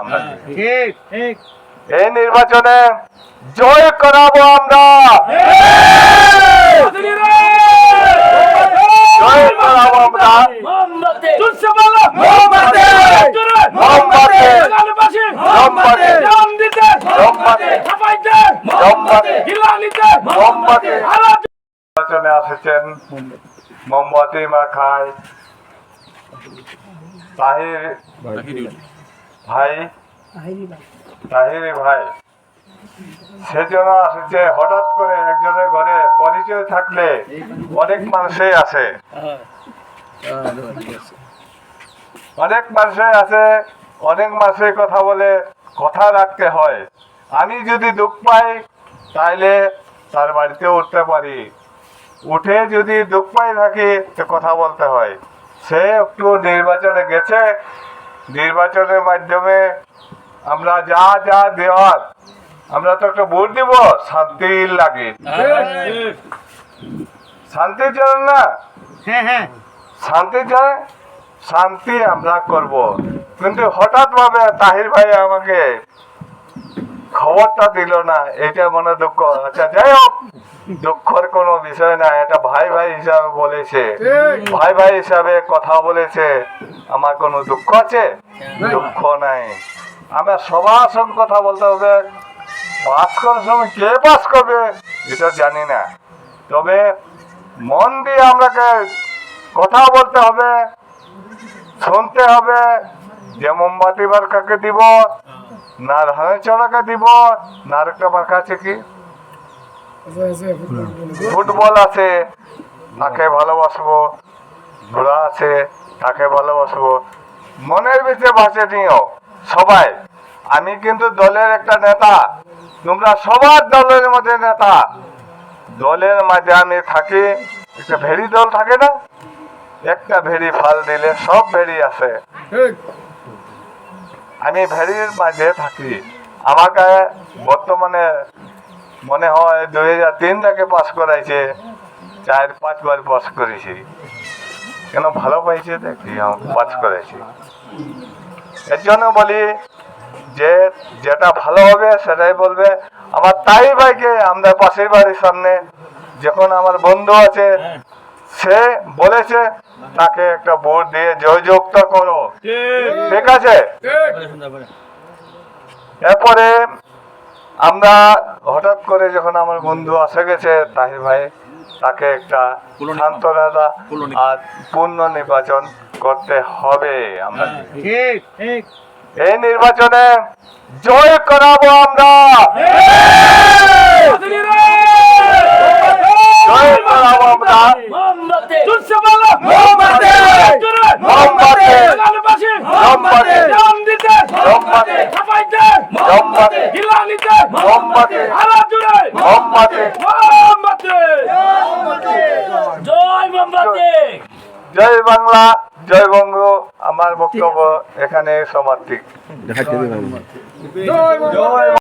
আমরা ঠিক ঠিক। এই নির্বাচনে জয় করাবো আমরা। জয় করাবো আমরা। নির্বাচনে আসেছেন মোমবাতি মাখায়। তাহির ভাই। তাহিরি ভাই। সেজন্য আসছে হঠাৎ করে একজনের ঘরে পরিচয় থাকলে অনেক মানুষই আছে। অনেক মানুষই আছে অনেক মানুষের কথা বলে কথা রাখতে হয়। আমি যদি দুঃখ পাই তাইলে তার বাড়িতে উঠতে পারি। উঠে যদি দুঃখ পাই থাকি তো কথা বলতে হয়। সে একটু নির্বাচনে গেছে নির্বাচনের মাধ্যমে আমরা যা যা দেওয়ার আমরা তো একটা ভোট দিব শান্তির লাগে। শান্তি চান না? হ্যাঁ হ্যাঁ। শান্তি চায়? শান্তি আমরা করব। কিন্তু হঠাৎ ভাবে তাহির ভাই আমাকে খবরটা দিল না এটা মনে দুঃখ। আচ্ছা যাই হোক দুঃখের কোনো বিষয় না এটা ভাই ভাই হিসাবে বলেছে। ভাই ভাই হিসাবে কথা বলেছে। আমার কোনো দুঃখ আছে? দুঃখ নাই। আমরা সবার সঙ্গে কথা বলতে হবে। পাস করার সময় কে পাস করবে এটা জানি না। তবে মন দিয়ে আমরাকে কথা বলতে হবে শুনতে হবে। যে মোমবাতি বার কাকে দিব না ধানের চড়াকে দিব না আরেকটা মার্কা আছে কি? ফুটবল আছে তাকে ভালোবাসবো ঘোড়া আছে তাকে ভালোবাসবো। মনের ভিতরে ভাসে নিও সবাই। আমি কিন্তু দলের একটা নেতা। তোমরা সবার দলের মধ্যে নেতা। দলের মাঝে আমি থাকি। একটা ভেড়ি দল থাকে না? একটা ভেড়ি ফাল দিলে সব ভেড়ি আছে। আমি ভেড়ির মাঝে থাকি। আমাকে বর্তমানে মনে হয় দুই হাজার তিন থেকে পাস করাইছে, চার পাঁচবার পাস করেছি। কেন ভালো পাইছে দেখি পাস করেছি। এর জন্য বলি যে, যেটা ভালো হবে সেটাই বলবে। আমার তাই ভাইকে আমাদের পাশের বাড়ির সামনে যখন আমার বন্ধু আছে সে বলেছে তাকে একটা ভোট দিয়ে জয়যুক্ত করো। ঠিক আছে? এরপরে আমরা হঠাৎ করে যখন আমার বন্ধু আসে গেছে তাহির ভাই তাকে একটা সান্ত্বনা আর পূর্ণ নির্বাচন করতে হবে। আমরা ঠিক ঠিক। এই নির্বাচনে জয় করাবো আমরা জয় করাবো আমরা মোমবাতি তুলসীমালা মোমবাতি মোমবাতি এলাকাবাসী দাম দিতে মোমবাতি ছাপাইতে মোমবাতি গিলা নিতে মোমবাতি আলো জুড়ে মোমবাতি মোমবাতি জয় বাংলা জয় বঙ্গ। আমার বক্তব্য এখানে সমাপ্তি। জয়